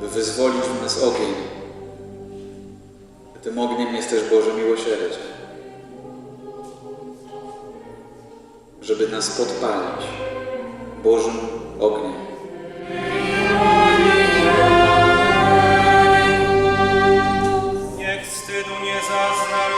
żeby wyzwolić w nas ogień. Tym ogniem jest też Boże miłosierdzie. Żeby nas podpalić Bożym ogniem. Niech wstydu nie zaznam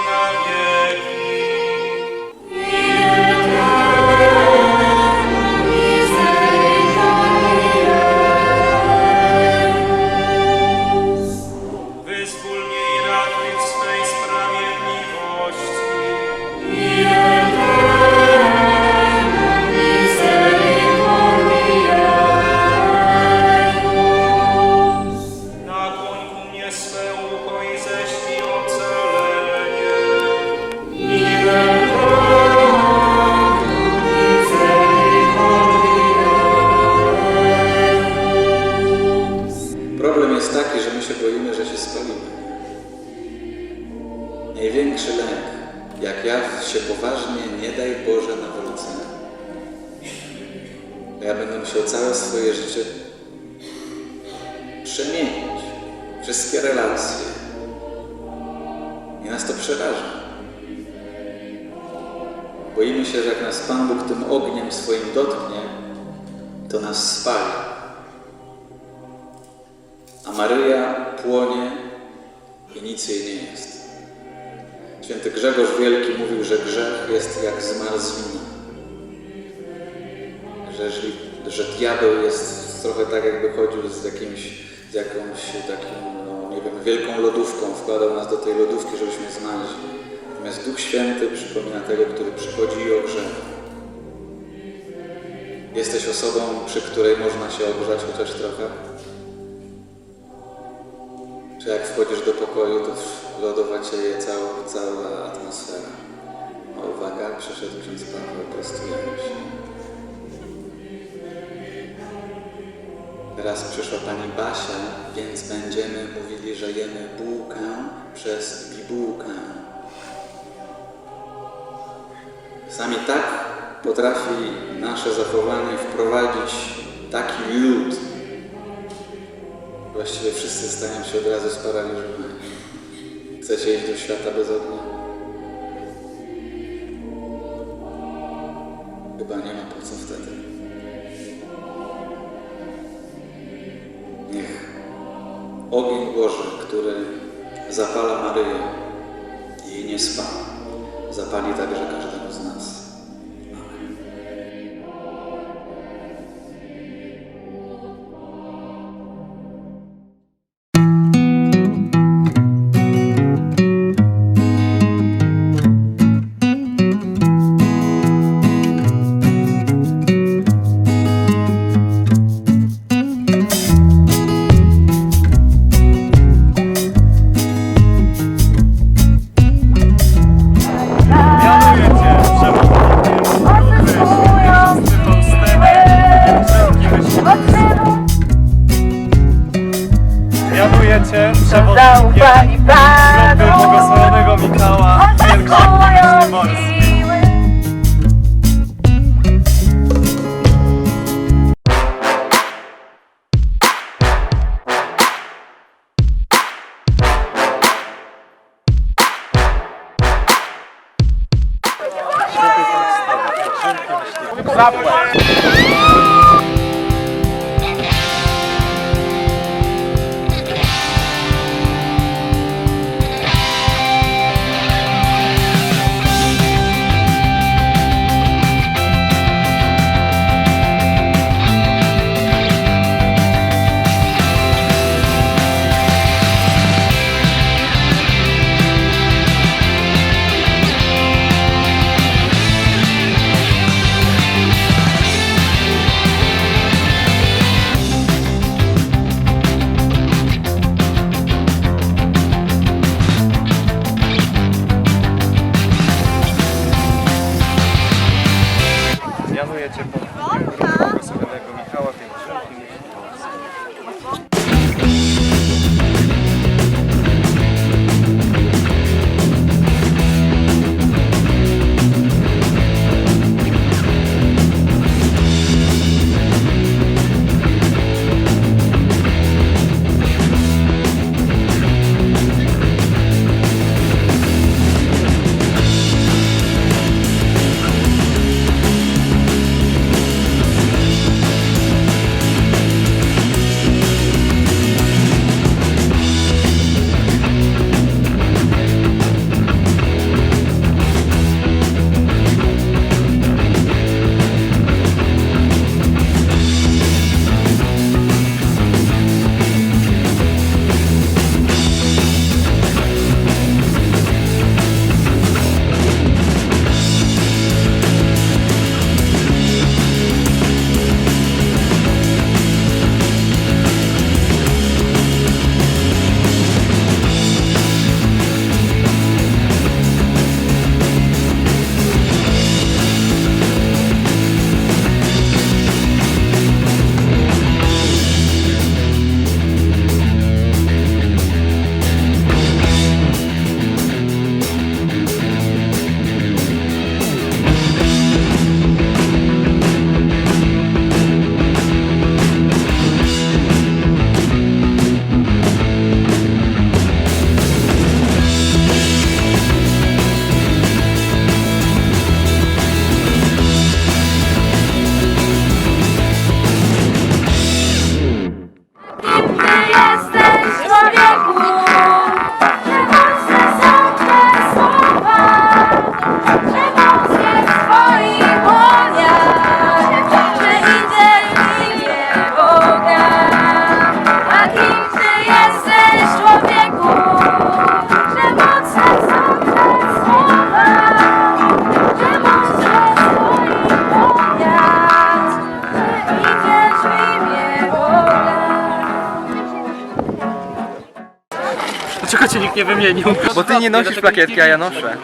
Wszystkie relacje. I nas to przeraża. Boimy się, że jak nas Pan Bóg tym ogniem swoim dotknie, to nas spali. A Maryja płonie i nic jej nie jest. Święty Grzegorz Wielki mówił, że grzech jest jak zmarzlina. Że, że diabeł jest trochę tak, jakby chodził z, jakimś, z jakąś takim, nie wielką lodówką, wkładał nas do tej lodówki, żebyśmy zmarzli. Natomiast Duch Święty przypomina tego, który przychodzi i ogrzewa. Jesteś osobą, przy której można się ogrzać chociaż trochę? Czy jak wchodzisz do pokoju, to lodowa cieje cała, cała atmosfera. O, uwaga, przyszedł ksiądz Paweł, prostujemy się. Teraz przyszła pani Basia, więc będziemy mówili, że jemy bułkę przez bibułkę. Sami tak potrafi nasze zachowanie wprowadzić taki lód, Właściwie wszyscy stają się od razu sparaliżowani. Chcecie iść do świata bez ognia? Chyba nie Boży, który zapala Maryję jej nie spala, zapali także Sapo. nie wymienił. Bo ty nie nosisz plakietki, a ja noszę.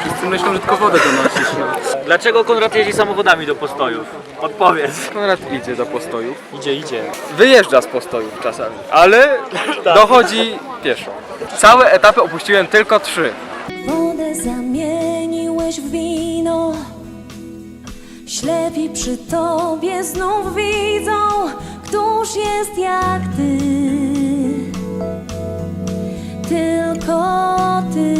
Wszyscy myślą, że tylko wodę donosisz. No. Dlaczego Konrad jeździ samochodami do postojów? Odpowiedz. Konrad idzie do postojów. Idzie, idzie. Wyjeżdża z postojów czasami, ale tak. dochodzi pieszo. Całe etapy opuściłem tylko trzy. Wodę zamieniłeś w wino Ślepi przy tobie znów widzą Któż jest jak ty tylko Ty.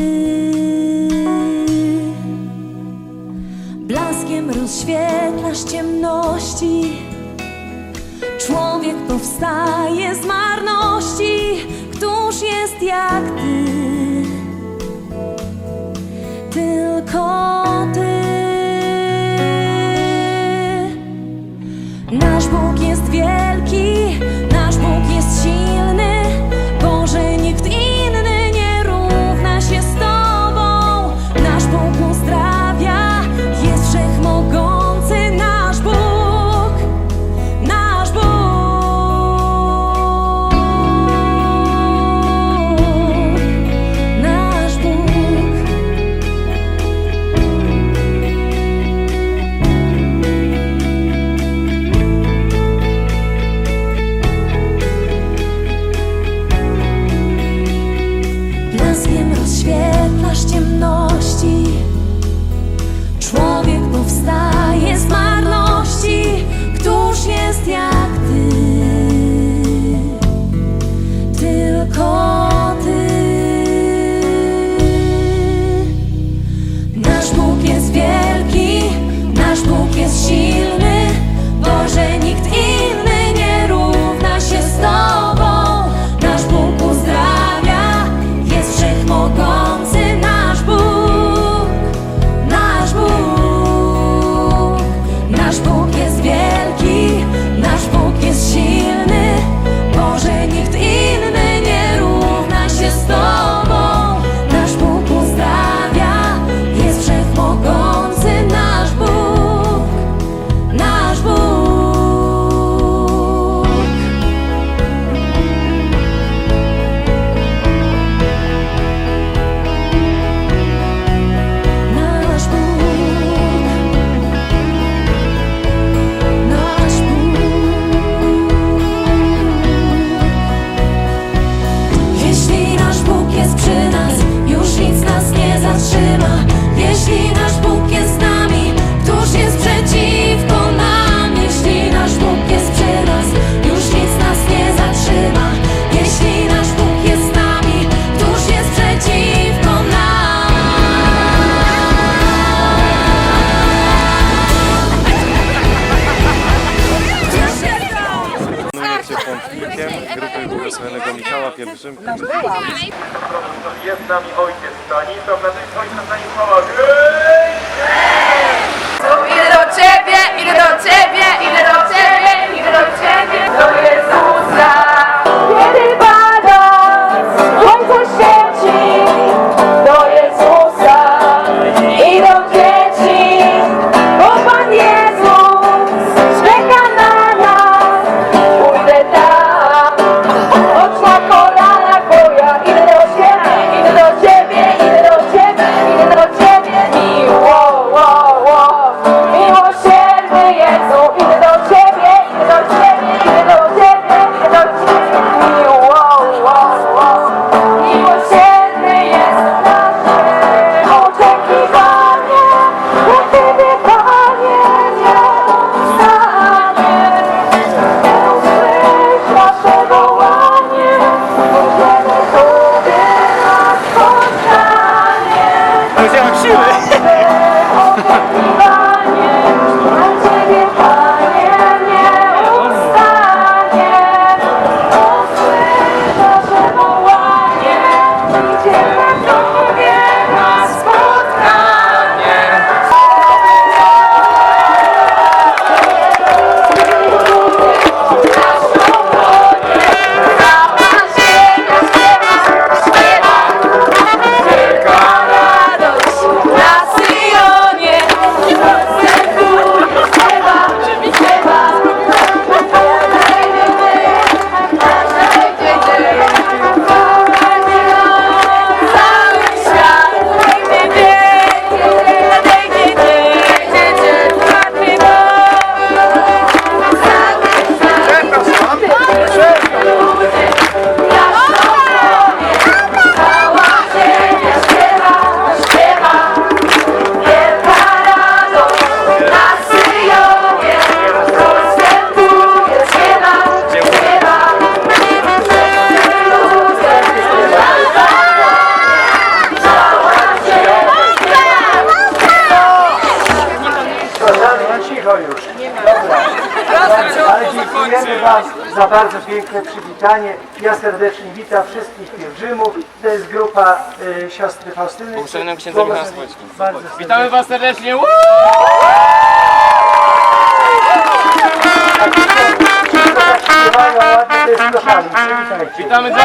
Blaskiem rozświetlasz ciemności. Człowiek powstaje z marności. Któż jest jak przywitanie. Ja serdecznie witam wszystkich pielgrzymów. To jest grupa y, siostry Faustyny. Błogosławionego księdza Michała Błogosławi- Bardzo Witamy Was serdecznie! Woo! Śpiewają ładnie, to jest kochani. Przywitajcie. Witamy dla...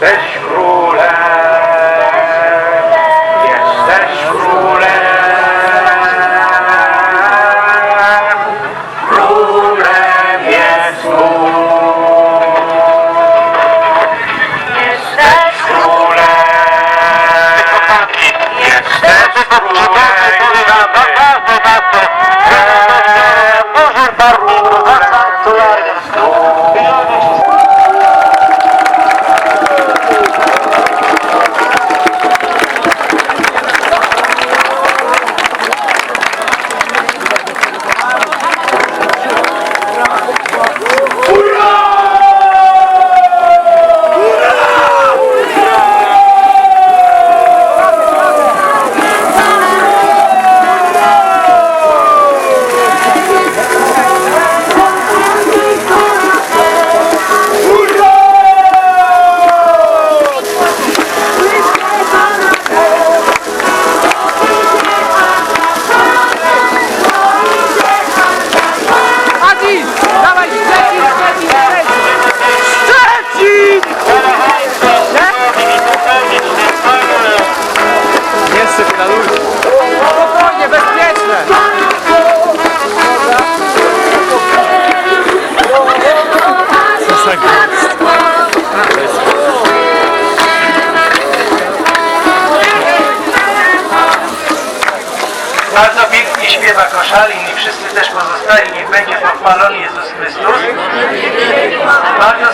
Jesteś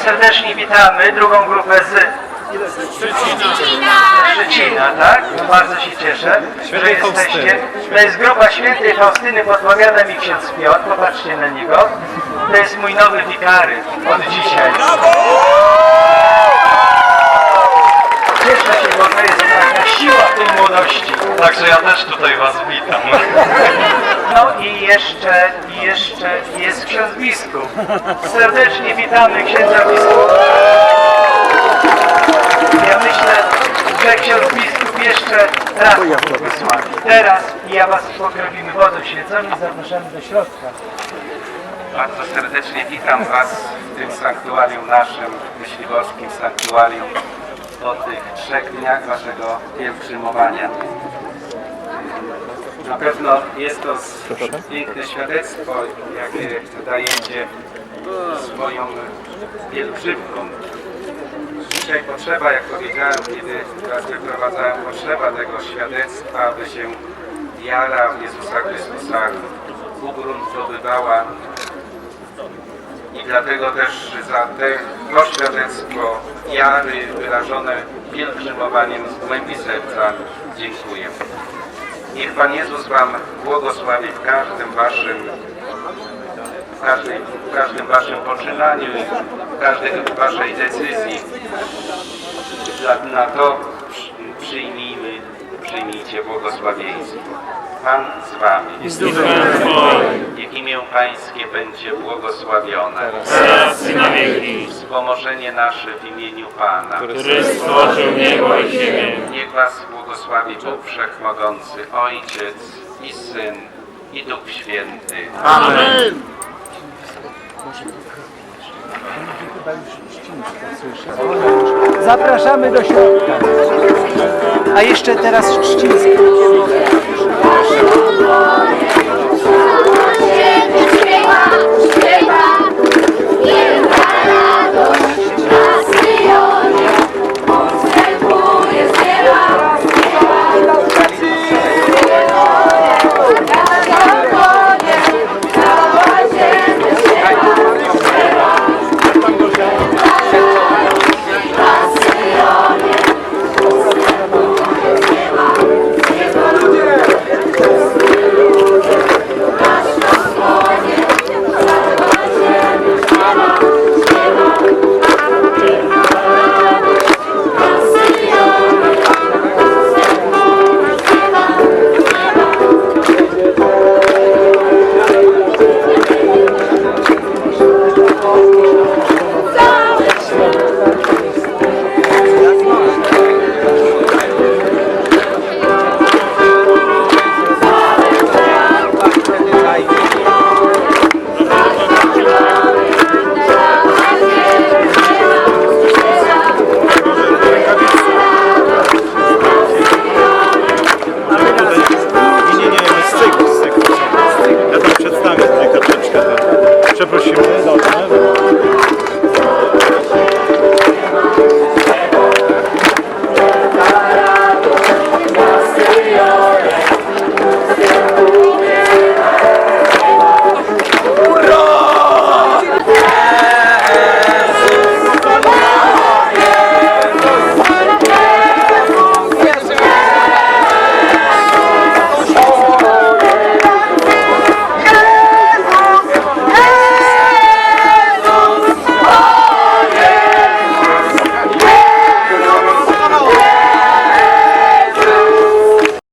serdecznie witamy drugą grupę z Szczecina, tak? Bardzo się cieszę, że jesteście. To jest grupa świętej Faustyny, podpowiada mi ksiądz Piotr, popatrzcie na niego. To jest mój nowy wikary od dzisiaj. Cieszę się, bo to jest taka siła w tej młodości. Także ja też tutaj Was witam. No i jeszcze, i jeszcze jest ksiądz biskup. Serdecznie witamy księdza biskupa. Ja myślę, że ksiądz biskup jeszcze raz błogosławi. Teraz ja was pokrowimy wodą święconą i zapraszamy do środka. Bardzo serdecznie witam Was w tym sanktuarium naszym, myśliwskim sanktuarium po tych trzech dniach Waszego pielgrzymowania. Na pewno jest to piękne świadectwo, jakie dajecie swoją pielgrzymkom. Dzisiaj potrzeba, jak powiedziałem, kiedy Was wyprowadzałem, potrzeba tego świadectwa, aby się wiara w Jezusa Chrystusa ugruntowywała i dlatego też za te, to świadectwo wiary wyrażone pielgrzymowaniem z głębi serca dziękuję. Niech Pan Jezus Wam błogosławi w każdym Waszym w każdej, w każdym Waszym poczynaniu, w każdej Waszej decyzji. Na to przy- przyjmijmy, przyjmijcie błogosławieństwo. Pan z wami. Niech imię Pańskie będzie błogosławione. Teraz i na wieki. Wspomożenie nasze w imieniu Pana. Który stworzył niebo i ziemię. Niech Was błogosławi Bóg Wszechmogący, Ojciec i Syn i Duch Święty. Amen. Zapraszamy do środka. A jeszcze teraz Trzciński. Наша Bravo.